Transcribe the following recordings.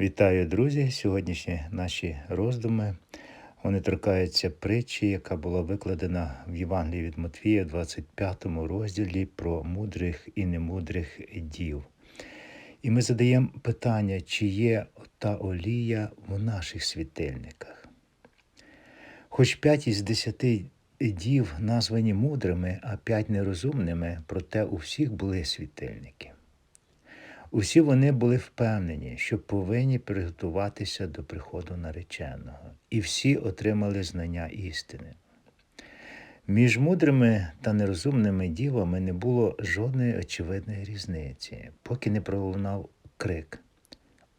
Вітаю, друзі! Сьогоднішні наші роздуми вони торкаються притчі, яка була викладена в Євангелії від Матвія, 25 розділі про мудрих і немудрих дів. І ми задаємо питання, чи є та олія в наших світильниках. Хоч п'ять із десяти дів названі мудрими, а п'ять нерозумними, проте у всіх були світильники. Усі вони були впевнені, що повинні приготуватися до приходу нареченого, і всі отримали знання істини. Між мудрими та нерозумними дівами не було жодної очевидної різниці, поки не пролунав крик.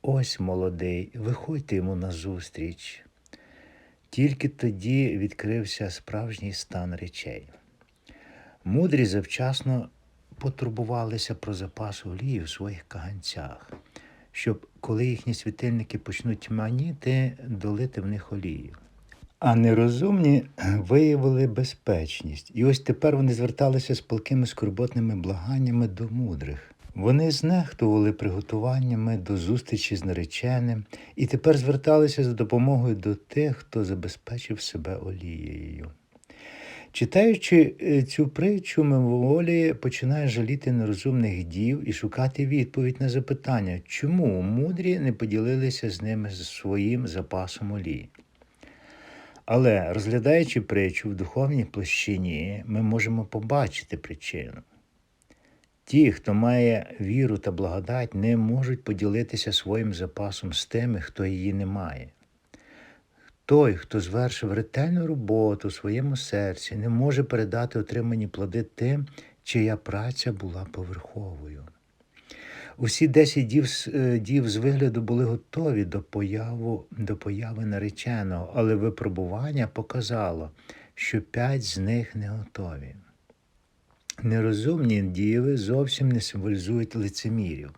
Ось молодий, виходьте йому назустріч. Тільки тоді відкрився справжній стан речей. Мудрі завчасно потурбувалися про запас олії в своїх каганцях, щоб, коли їхні світильники почнуть тьманіти, долити в них олію. А нерозумні виявили безпечність, і ось тепер вони зверталися з палкими скорботними благаннями до мудрих. Вони знехтували приготуваннями до зустрічі з нареченим і тепер зверталися за допомогою до тих, хто забезпечив себе олією. Читаючи е, цю притчу, мимоволі починає жаліти нерозумних дів і шукати відповідь на запитання, чому мудрі не поділилися з ними своїм запасом олії. Але розглядаючи притчу в духовній площині, ми можемо побачити причину. Ті, хто має віру та благодать, не можуть поділитися своїм запасом з тими, хто її не має. Той, хто звершив ретельну роботу у своєму серці, не може передати отримані плоди тим, чия праця була поверховою. Усі десять дів, е, дів з вигляду були готові до появу, до появи нареченого, але випробування показало, що п'ять з них не готові. Нерозумні діви зовсім не символізують лицемірів.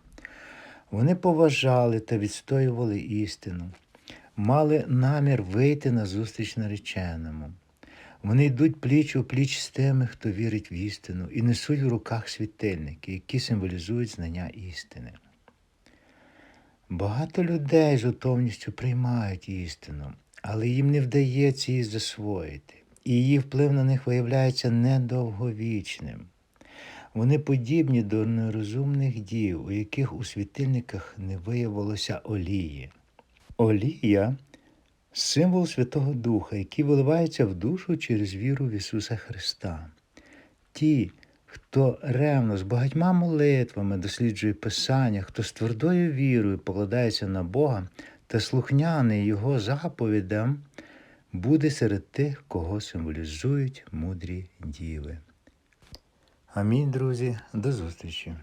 Вони поважали та відстоювали істину мали намір вийти на зустріч нареченому. Вони йдуть пліч у пліч з тими, хто вірить в істину, і несуть в руках світильники, які символізують знання істини. Багато людей з готовністю приймають істину, але їм не вдається її засвоїти, і її вплив на них виявляється недовговічним. Вони подібні до нерозумних дів, у яких у світильниках не виявилося олії. Олія символ Святого Духа, який виливається в душу через віру в Ісуса Христа. Ті, хто ревно з багатьма молитвами досліджує Писання, хто з твердою вірою покладається на Бога та слухняний Його заповідям, буде серед тих, кого символізують мудрі діви. Амінь, друзі, до зустрічі!